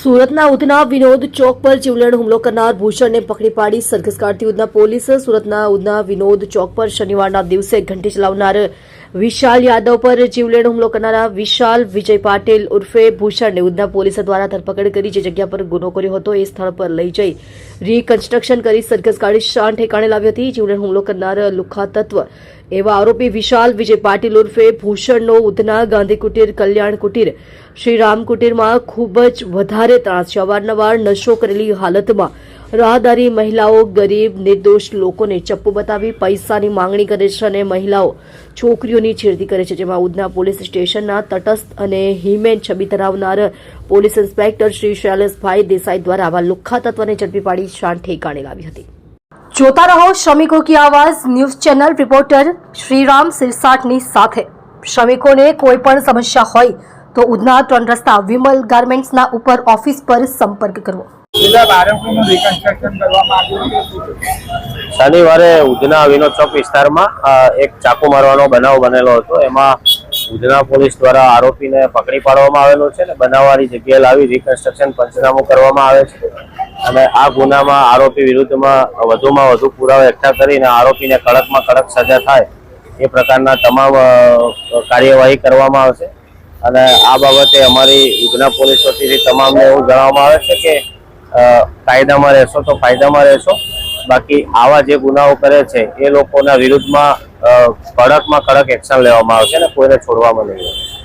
સુરતના ઉધના વિનોદ ચોક પર જીવલેણ હુમલો કરનાર ભૂષણને પકડી પાડી સરઘસ કાઢતી ઉધના પોલીસ સુરતના ઉધના વિનોદ ચોક પર શનિવારના દિવસે ઘંટી ચલાવનાર વિશાલ યાદવ પર જીવલેણ હુમલો કરનારા વિશાલ વિજય પાટીલ ઉર્ફે ભૂષણને ઉધના પોલીસ દ્વારા ધરપકડ કરી જે જગ્યા પર ગુનો કર્યો હતો એ સ્થળ પર લઈ જઈ રીકન્સ્ટ્રક્શન કરી સરઘસ કાઢી શાન ઠેકાણે લાવી હતી. જીવને હુમલો કરનાર લુખા તત્વ એવા આરોપી વિશાલ, વિજય પાટીલ ઉર્ફે ભૂષણનો ઉધના, ગાંધી કુટીર, કલ્યાણ કુટીર, શ્રીરામ કુટીરમાં ખૂબ જ વધારે ત્રાસ અવારનવાર નશો કરેલી હાલતમાં રાહદારી મહિલાઓ, ગરીબ, નિર્દોષ લોકોને ચપ્પુ બતાવી પૈસાની માંગણી કરે છે અને મહિલાઓ છોકરીઓની છેડતી કરે છે. જેમાં ઉધના પોલીસ સ્ટેશનના તટસ્થ અને હિમેન છબી ધરાવનાર પોલીસ ઇન્સ્પેક્ટર શ્રી શૈલેષભાઈ દેસાઈ દ્વારા આવા લુખ્ખા તત્વને ઝડપી પાડી શાન ઠેકાણે લાવી હતી. જોતા રહો શ્રમિકો કી આવાજ, ન્યૂઝ ચેનલ રિપોર્ટર શ્રીરામ સિરસાટની સાથે. શ્રમિકોને કોઈ પણ સમસ્યા હોય તો ઉધના ત્રણ રસ્તા વિમલ ગાર્મેન્ટ્સના ઉપર ઓફિસ પર સંપર્ક કરવો. શનિવારે ઉધના વિનોદ ચોક વિસ્તારમાં એક ચાકુ મારવાનો બનાવ બનેલો હતો. એમાં ઉધના પોલીસ દ્વારા આરોપીને પકડી પાડવામાં આવેલો છે અને બનાવવાની જગ્યાએ લાવી રિકન્સ્ટ્રક્શન પંચનામું કરવામાં આવે છે. અને આ ગુનામાં આરોપી વિરુદ્ધમાં વધુમાં વધુ પુરાવા એકઠા કરીને આરોપીને કડકમાં કડક સજા થાય એ પ્રકારના તમામ કાર્યવાહી કરવામાં આવશે. અને આ બાબતે અમારી ઉધના પોલીસ વતીથી તમામને એવું જણાવવામાં આવે છે કે કાયદામાં રહેશો તો ફાયદામાં રહેશો. બાકી આવા જે ગુનાઓ કરે છે, એ લોકોના વિરુદ્ધમાં કડકમાં કડક એક્શન લેવામાં આવશે અને કોઈને છોડવામાં નહીં આવે.